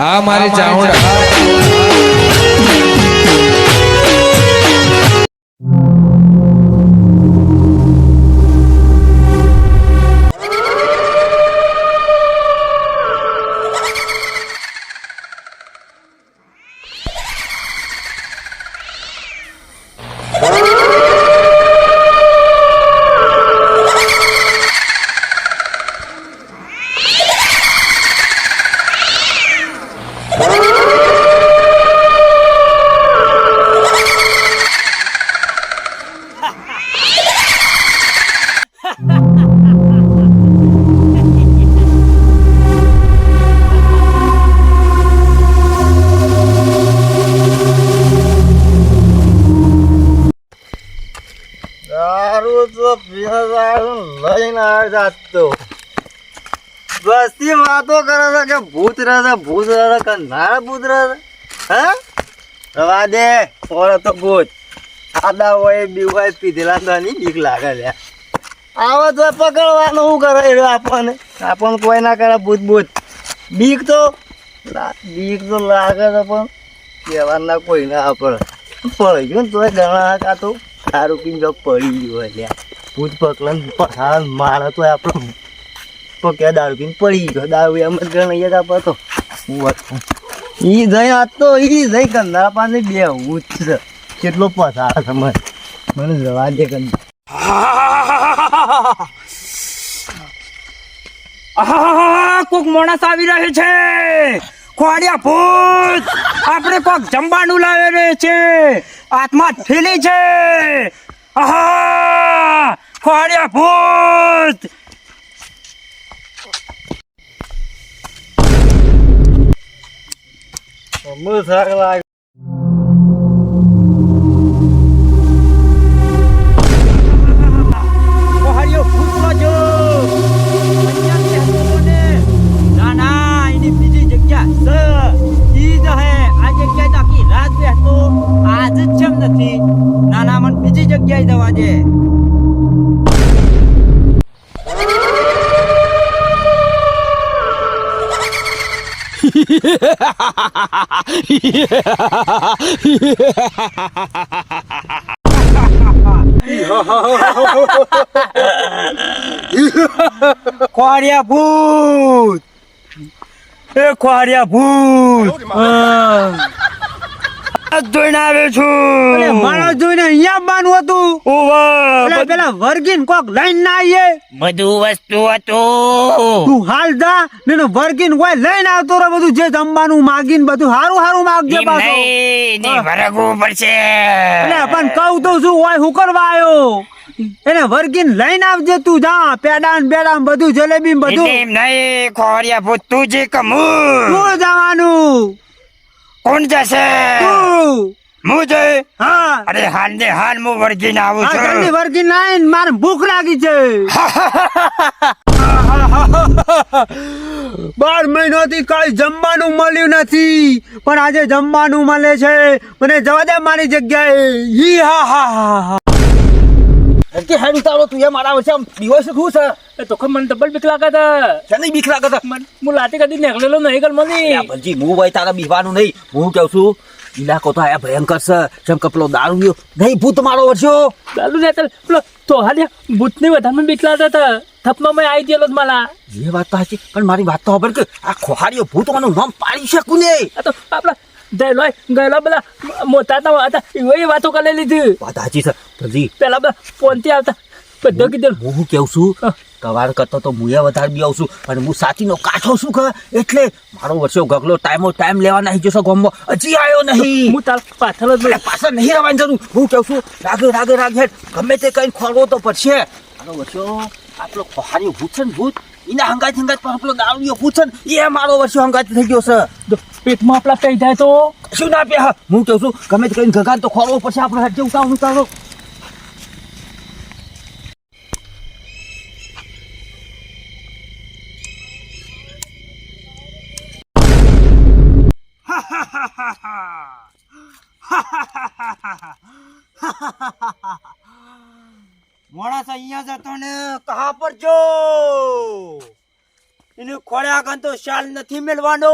આ મારી ચાઉંડા જાત. તો બસથી વાતો કરે છે કે ભૂત રહે ભૂત રહે કે નાળ ભૂત રહે હે? રવા દે ઓળે તો ભૂત આદા હોય, બી હોય, પીધેલા તો ની બીક લાગે છે આવો તો પકડવાનું શું કરે એ આપણને? આપણને કોઈ ના કરે ભૂત ભૂત. બીક તો બીક તો લાગે છે પણ કહેવાના કોઈ ના આપણે પડી ગયું ને તોય ઘણા કાં તો સારું પીને પડી ગયું હોય લ્યા. ભૂત પકડન હાલ મારે તો આપણે પક્યા દારૂ પીને પડી ગયો. દારૂ એમ જ ગણ આપણે તો. ઈ જઈ આ તો ઈ જઈ કંદા પાસે બે ઉચ્ચ કેટલો પસાર સમજ મને. જવા દે કંદા કોક મોણસ આવી રહ્યો છે. ખોડિયા ભૂત. આપણે કોક જમવાનું લાવે રહે છે. આત્મા ઠેલી છે. આહા ખોડિયા ભૂત મને સાર લાગે ખોડિયા ભૂત એ ખોડિયા ભૂત. જોઈને આવ્યો છું. માણસ જોઈને અહીંયા બાનું હતું. ઓવા પેલા વર્ગીન કોક લઈને ના આવીએ. બધું વસ્તુ હતું. તું હાલ જા ને વર્ગીન કોઈ લઈને આવતો રહે બધું જે જમવાનું માગીને બધું હારું હારું માગજે પાછો. ભરગવું પડશે. એટલે પણ કહું તો શું હોય હું કરવા આવ્યો એને વર્ગીન લઈને આવજે તું જા પેડા ને બેડા ને બધું. જલેબી ને બધું નહીં ખોડિયા ભૂત તું જે કમું તું જવાનું કોણ જશે? હું જઈ? હા. અરે હાલ ને હાલ હું વર્ગીને આવું આ જલ્દી છું વર્ગીન લાઈન મારે ભૂખ લાગી છે. બાર મહિનોથી કઈ જમવાનું મળ્યું નથી પણ આજે જમવાનું મળે છે. મને જવા દે મારી જગ્યાએ. હા હા હા હા. કે હેડ ઉતારો તું એ મારા વચ્ચે આમ દિવસ શું છે? એ તો મને ડબલ બીક લાગે છે. શેની બીક લાગે છે? હું લાતે કદી નેકળેલો નહીં કર મને. ભલજી હું ભાઈ તારા બીવાનું નહીં. હું કહું છું ઇલાકો તો આયા ભયંકર છે. જેમ કે પેલો દારૂ ગયો. નહીં ભૂત મારો વર્ષો દારૂ ને પેલો તો હાલે ભૂત ને વધારે બીક લાગતા હતા થપમાં મેં આવી ગયેલો માલા. એ વાત તો સાચી પણ મારી વાત તો ખબર કે આ ખોહારીઓ ભૂત નામ પાડી શકું ને તો આપણા ગયેલો ગયેલો બધા મોટા તા હતા એવી વાતો કરી લીધી. વાત સાચી છે ભલજી. પેલા બધા ફોનથી આવતા બધો કીધું હું શું કહું છું. કવાર કરતો તો હું એ વધારે બી આવું છું અને હું સાચીનો કાઠો છું કે એટલે મારો વર્ષો ગગલો ટાઈમો ટાઈમ લેવા નહીં જશો ગમો હજી આવ્યો નહીં. હું તાર પાછળ જ પાછળ નહીં રહેવાની જરૂર. હું કહું છું રાગે રાગે રાગે ગમે તે કઈ ખોરવો તો પડશે. મારો વર્ષો આટલો ખોહારીઓ ભૂત છે ને ભૂત એના હંગાત હંગાત પર આપણો દારૂડિયો ભૂત છે ને એ મારો વર્ષો હંગાત થઈ ગયો છે. પેટમાં આપણા કઈ જાય તો? શું ના પે હું કહું છું, ગમે તે કરીને ગગાન તો ખોરવો પડશે આપણે હેડ ઉતારો ઉતારો મોડાસા અહીંયા જતો ને, કહા પર જો એને ખોળ્યા તો શાલ નથી મેળવાનો.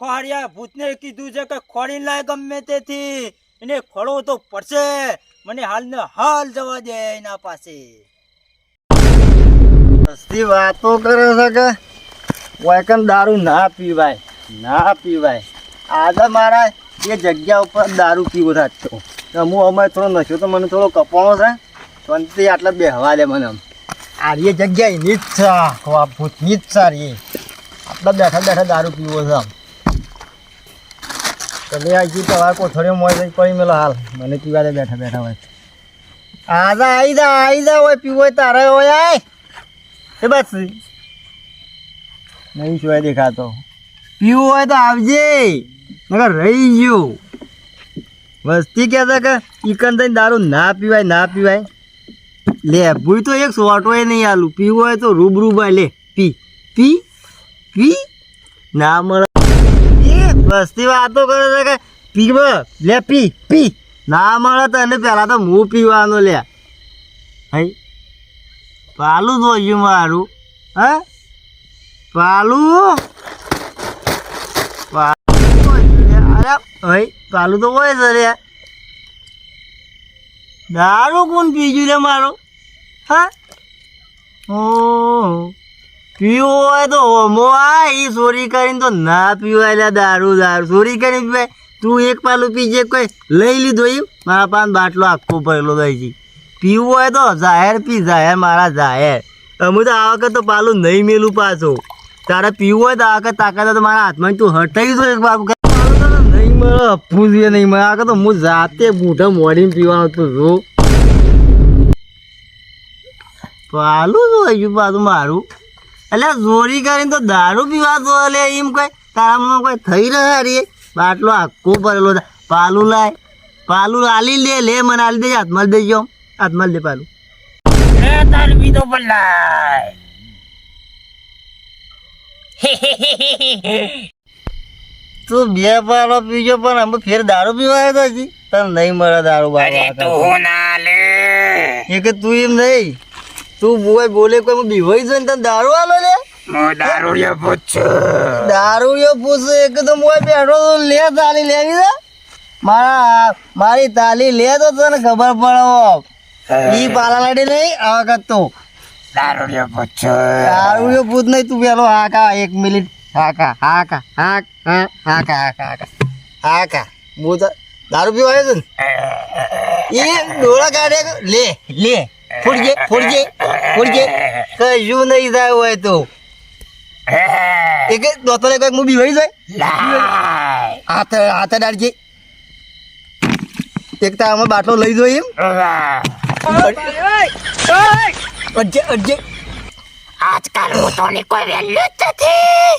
ખોડિયા ભૂતને કીધું છે કે ખોડી લાય ગમે તેથી. એને ખોળવો તો પડશે. મને હાલને હાલ જવા દે એના પાસે. સસ્તી વાતો કરે છે કે? વાયકન દારૂ ના પીવાય ના પીવાય. આજે મારા એ જગ્યા ઉપર દારૂ પીવો તો હું અમે થોડો નશો તો મને થોડો કપાણો છે. શાંતિ આટલા બેહવા દે મને આ એ જગ્યા એની જ છે આ ભૂતની જ છે એ આટલા બેઠા બેઠા દારૂ પીવો છે તમે આ જી તમારે કોથળીઓ મોય પડી મેલો હાલ. મને પીવા દે બેઠા બેઠા હોય. આજા આઈ જા આઈ જા હોય, પીવો હોય તારે હોય, આય. એ બસ. નહીં શું દેખાતો. પીવું હોય તો આવજે. નકર રહી ગયું. વસ્તી કહેતા કે ઈકન થઈને દારૂ ના પીવાય ના પીવાય? લે, ભૂઈ તો એક સોટો એ નહીં આલું. પીવું હોય તો રૂબરૂ બાય લે, પી. પી? પી? ના મળે. એ બસતી વાતો કરે છે કે પીવ લે, પી પી. ના મળે તો એને પહેલાં તો હું પીવાનો, લે. હઈ? પાલું જોયું મારું. હે? પાલું? અરે ભાઈ પાલું તો હોય છે દારૂ કોણ પીજું રે મારો? હા? ઓ પીવો હોય તો આ એ ચોરી કરીને તો ના પીવાય લે દારૂ દારૂ. ચોરી કરીને પીવાય. તું એક પાલું પીજે કોઈ લઈ લીધો એ મારા પાસે બાટલો આખો ભરેલો દઈ છે પીવું હોય તો જાહેર પી, જાહેર મારા જાહેર. અમે તો આ વખત તો પાલું નહીં મેલું પાછું. તારે પીવું હોય તો આ વખત તાકાત તો મારા હાથમાં તું હટાવી દો એક બાપુ નહીં મળે અપવું જોઈએ નહીં મળે. આ વખત તો હું જાતે બૂઢા મોડીને પીવાનું તો જો પાલું જોઈ ગયું પાછું મારું? એટલે ચોરી કરીને તો દારૂ પીવા તો લે એમ કોઈ. તારામાં કોઈ થઈ રહ્યા રે બાટલો આખો ભરેલો પાલું લાય. પાલું આલી લે લે મને આલી દેજે. હાથમાં દઈ જાઓ હાથમાં દે પાલું. તાર બીજો બદલાય તું બે પાલો પીજો પણ અમે ફેર દારૂ પીવા આવ્યો તો હજી. તને નહીં મળે દારૂ બાબા ના લે. એ કે તું એમ નહીં. તું બોય બોલે કોઈ હું બીવાઈ જઈને તને દારૂ આલો લે? દારૂડિયો પૂછ. દારૂ પૂછ એક તો મોય બેઠો તો લે તાલી લેવી દે મારા મારી તાલી લે તો તને ખબર પડે ઈ પાલા લાડી નહીં આ વખત તો. દારૂડિયો પૂછ. દારૂ પૂછ નહીં તું પેલો હાકા એક મિનિટ. હાકા હાકા હાક હા હાકા હાકા હાકા. હાકા. હું તો દારૂ પીવા આવ્યો તો ને? એ ડોળા કાઢે લે લે ફોડજે ફોડજે. ફોડજે કજું નહીં થાય હોય તો. એક દોતરે કંઈક હું બીવાઈ જાય? હાથ હાથ ડાળજે એક તો આમાં બાટલો લઈ જો એમ. અડજે અડજે. આજકાલ મોટોની કોઈ વેલ્યુ જ નથી.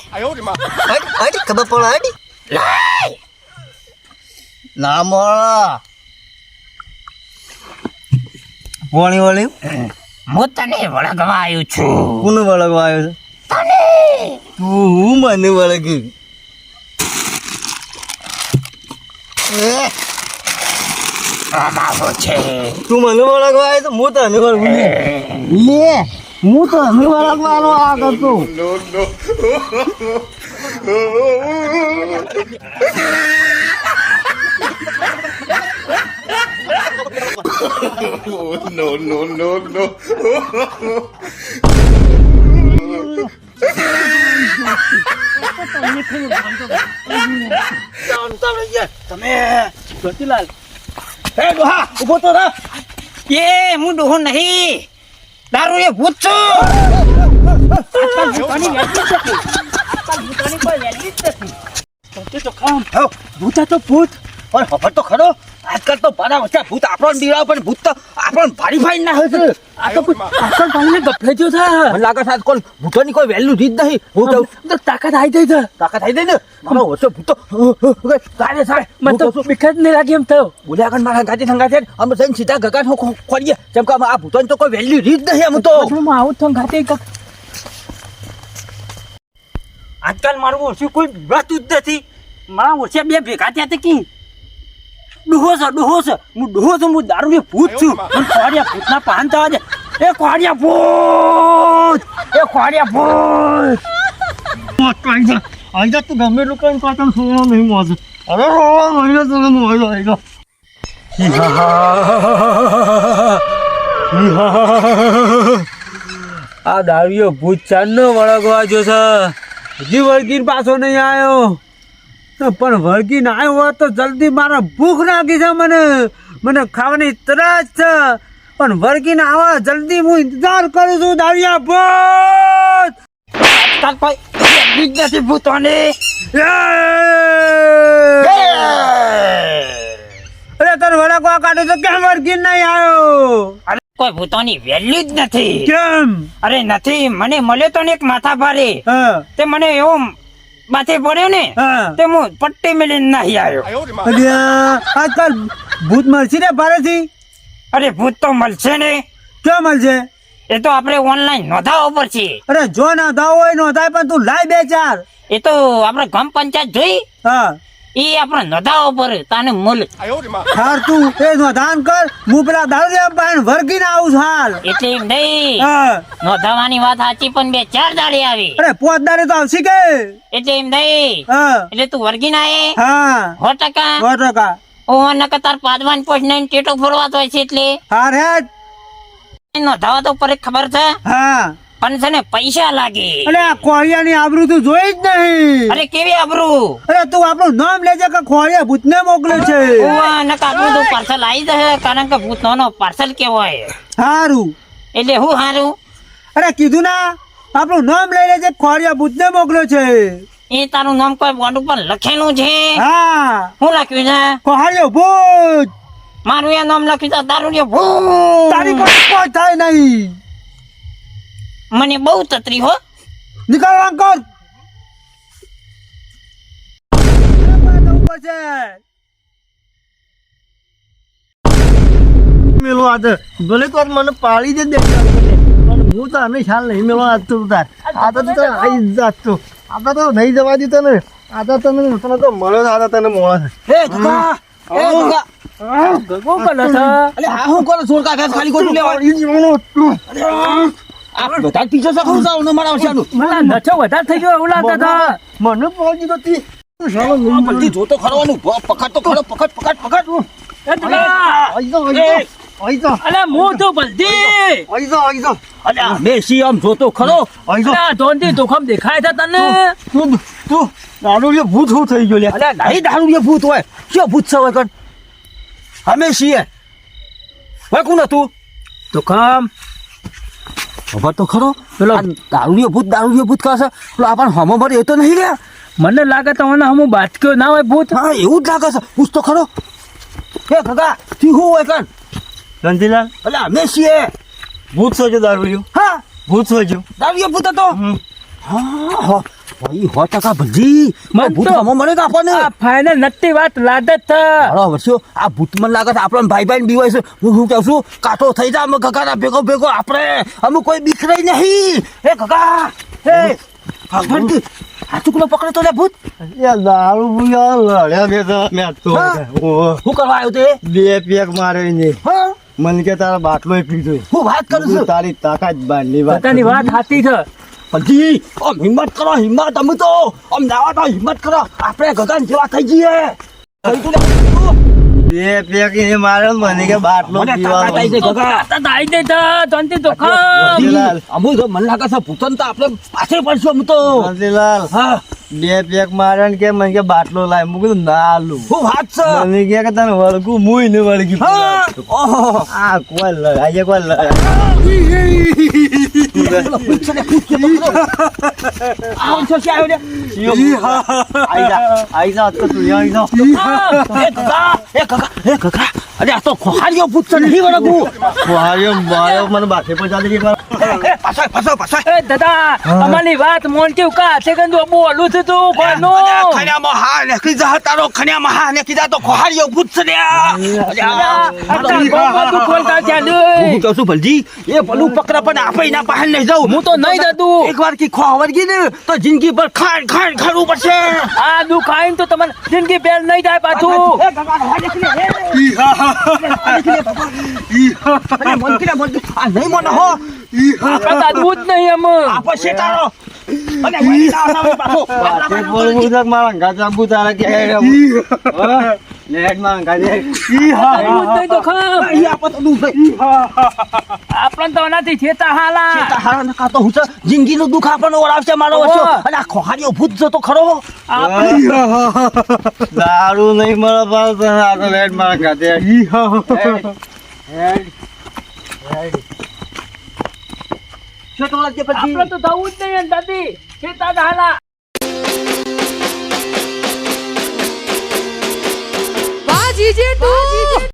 હટ ખબર પડે હટ. ના મળે. વળી વળી હું તને વળગવા આવ્યું છું. કોને વળગવા આવ્યો છે તું હું મને વળગી. છે? તું મને વળગવા આવ્યો તો હું તને વળગું લે હું તને વળગવાનો આ કરતો જ્યોતિલાલ. એ ડોહા ઊભો તો રહે. એ, હું ડોહો નહીં. દારૂ ભૂત તે ભૂતા પણ તો ખરો. આજકાલ તો વચ્ચે ભૂત આપણો બીવા પણ ભૂત તો આપણને ભારી ભાઈ ના હોય આ તો ભૂત આસલ પાણીને છે. મને લાગે છે આજકાલ ભૂતોની કોઈ વેલ્યુ રીત નહીં. હું તો તો તાકાત આવી જાય છે. તાકાત થઈ જાય ને? મારો ઓછો ભૂતો. સારે સારે મને તો બીક નહીં લાગી એમ થયો. બોલ્યા આગળ મારા ગાડી સંગાતે અમે જઈને સીધા ગગાટ ખોલીએ જેમ કે આ ભૂતોની તો કોઈ વેલ્યુ રીત નહીં એમ તો. હું આવું તો ગાતે આજકાલ મારું ઓછું કોઈ વસ્તુ જ નથી. મારા ઓછા બે ભેગા થયા કી? ડોહો છે ડોહો છે. હું ડોહો છું હું દારૂ ભૂત છું. મને કોડિયા ભૂતના પાન થવા દે એ ખોડિયા ભૂત. એ ખોડિયા ભૂત. આઈ જા તું ગમે એટલું કઈ પાછળ સોનો નહીં મોજ અરે સોનો નહીં તો મોજ આઈ જા આ દારૂયો ભૂત ચાંદનો વળગવા જો છે. હજી વળગીર પાછો નહીં આવ્યો પણ વળગીને આવ્યો હોત તો જલ્દી મારા ભૂખ લાગી છે મને. મને ખાવાની તરસ છે. પણ વળગીને આવા જલ્દી હું ઇંતજાર કરું છું દાળિયા ભૂત તાર ભાઈ બીજ નથી ભૂતોને અરે તને વળગવા કાઢે તો કેમ વળગી નહીં આવ્યો? અરે કોઈ ભૂતોની વેલ્યુ જ નથી. કેમ? અરે નથી મને મળ્યો તો ને એક માથા ભારે. હા. તે મને એવો માથે પડ્યો ને હા. તે હું પટ્ટી મેલીને નાહી આવ્યો. આજકાલ ભૂત મળશે ને ભારેથી અરે ભૂત તો મળશે ને. ક્યાં મળશે? એ તો આપણે ઓનલાઈન નોંધાવો પડશે અરે જો નોંધાવો દાવ હોય નો થાય પણ તું લાય બે ચાર. એ તો આપણે ગ્રામ પંચાયત જોઈ. હા. એ આપણે નોંધાવવો પડે તાને મળે હાર તું એ નોંધાન કર હું પેલા દારૂ પાણી વર્ગીને આવું છું હાલ. એટલે એમ નહીં. નોંધાવાની વાત સાચી પણ બે ચાર દાડી આવી. અરે પોતદારે તો આવશે કે? એટલે એમ નહીં. હા. એટલે તું વર્ગી ના આયે? હા. સો ટકા? સો ટકા. ઓ નકર તાર પાદવાન પોસ્ટ નહીં ટેટો ફરવા તો છે એટલે. હા રે નોંધાવા તો પર ખબર છે? હા. પણ છે ને પૈસા લાગે. અરે આ ખોડિયાની આબરૂ તું જોઈ જ નહીં. અરે કેવી આબરૂ? અરે તું આપણું નામ લેજે કે ખોડિયા ભૂતને મોકલ્યું છે. ઓવા નકર આપણું તો પાર્સલ આવી જશે કારણ કે ભૂત નો પાર્સલ કેવાય હારું. એટલે હું હારું? અરે કીધું ના આપણું નામ લઈ લેજે ખોડિયા ભૂતને મોકલ્યો છે. એ તારું નામ કોઈ બોર્ડ ઉપર લખેલું છે? હા. હું લખ્યું છે? ખોડિયો ભૂત. મારું એ નામ લખ્યું છે તારું ભૂત. તારી કોઈ થાય નહીં. મને બહુ તતરી હો. મેલો ભલે તો મને પાડી દે પણ હું તો અમે ખ્યાલ નહીં મેલો આજ તો તાર. આ તો તને આઈ જ જાત તો. આ તો નહીં જવા દીધો ને આ તો તને તને તો મળ્યો આ તો તને મોળા એ કાકા એ ગગો અલે હા સોળ કાકા ખાલી લેવા? બધા પીછો સખું સાવ ને મારા વસાનું મને નચો વધારે થઈ ગયો ઓલા દાદા મને પહોંચી તો. તી ચાલો જલ્દી જોતો ખરવાનું. પકડ તો ખરો પકડ પકડ પકડ. એ દાદા આઈ અલે તો બલદી. આઈ જાઓ અલે મેસી આમ જોતો ખરો. આઈ જાઓ. અલે ધોનથી દેખાય છે તને? તું તું દારૂ ભૂત હું થઈ ગયો લે? અલે નહીં દારૂ ભૂત હોય. કયો ભૂત છે હોય કણ? અમે નતું ધોખમ ખબર તો ખરો. પેલો દારૂડિયો ભૂત દારૂડિયો ભૂત કહે છે. પેલો આપણને હમો મરે એ તો નહીં લે મને લાગે તમને હમો બાચક્યો ના હોય ભૂત. હા એવું જ લાગે છે. પૂછ તો ખરો. હે કાકા થી હું હોય કણ? રંધીલાલ એટલે અમે છીએ. ભૂત સોજો દારૂડિયો? હા. ભૂત સોજો દારૂડિયો ભૂત હતો. હમ. હા હા. ભાઈ હો ટકા ભજી મન ભૂત તો- હમો મળે કે આપણને આ ફાઇનલ નત્તી વાત લાદ જ છે વર્ષો આ ભૂત મને લાગે છે આપણને ભાઈ ભાઈ બીવાય છે. હું શું કહું છું? કાતો થઈ જા અમે ગગાના ભેગો ભેગો આપણે. અમે કોઈ બીક નહીં. હે કકા હે! ભગવાન આ ચૂકલો પકડે તો લે ભૂત. એ દારૂ ભૂયા લડ્યા બે તો મેં તો. શું કરવા આવ્યો તે? બે પેક મારે ને હા? મને કે તારા બાટલો પીધો હું વાત કરું છું. તારી તાકાત બારની વાત તારી વાત સાચી છે. ભજી આમ હિંમત કરો હિંમત. અમે તો આમ દાવા તો હિંમત કરો. આપણે ગગન જેવા થઈ જઈએ. તું તું. બે પેક મારે મને કે બાટલો પીવાનો તો દે ધોનથી ધોખમ ગંધીલાલ અમુ તો મને લાગે છે ભૂતન તો આપણે પાછળ પડશું અમે તો. ગંધીલાલ હા. બે પેક મારે ને કે મને કે બાટલો લાય. મુ કીધું ના આલું હું વાત છે? મને કે કે તને વળગું મુય ને વળગી ઓહો. આ કોઈ લડાઈ કોઈ લડાઈ. લે? આઈ જા. આઈ જા તો તું આઈ જા. એ કાકા એ કાકા એ ગગા. અરે આ તો ખોહારીઓ છે નહીં વળગવું. ખોહારીઓ માયો મને બાથે પાછળ, પાછળ. એ દાદા અમારી વાત મોનથી કા? છે કે તું બોલું છે તું? કોનું અરે, ખણ્યામાં હા નીકળી તારો ખણ્યા મહા નીકળી જા તો ખોહારીઓ ભૂત છે લે. અરે, આ- આટલા ગામમાં તું ખોલતા ચાલે હું. કહું છું ભલજી? એ ભલું પકડા પણ આપણે એના બહાર નહીં જાઉં. હું તો નહીં જતું. એક વાર કી ખો વળગી ને તો જિંદગી ભર ખાણ ખાણ ખાડવું પડશે. આ દુખાઈને તો તમને જિંદગી બેલ નહીં જાય પાછું. હા, હો આપણે દાદવું જ તારા કે કે હેડ એમ. હા? જ નહીં તો ખમ અહીં આપો તો દુઃખ નહીં આપણને તો એનાથી થેતા હાલા શેતા હારા નકા તો હું છે જિંદગીનું દુઃખ આપણને ઓળાવશે મારો. વચ્ચે અને આ ખોહાડીઓ ભૂત જતો ખરો આપણે દારૂ નહીં મળે તને આ તો લેટ મારા ગાજે. હેડ. હેડ. હેડ. જે પછી આપણે તો થવું જ નહીં દાદી જ હાલા 姐姐独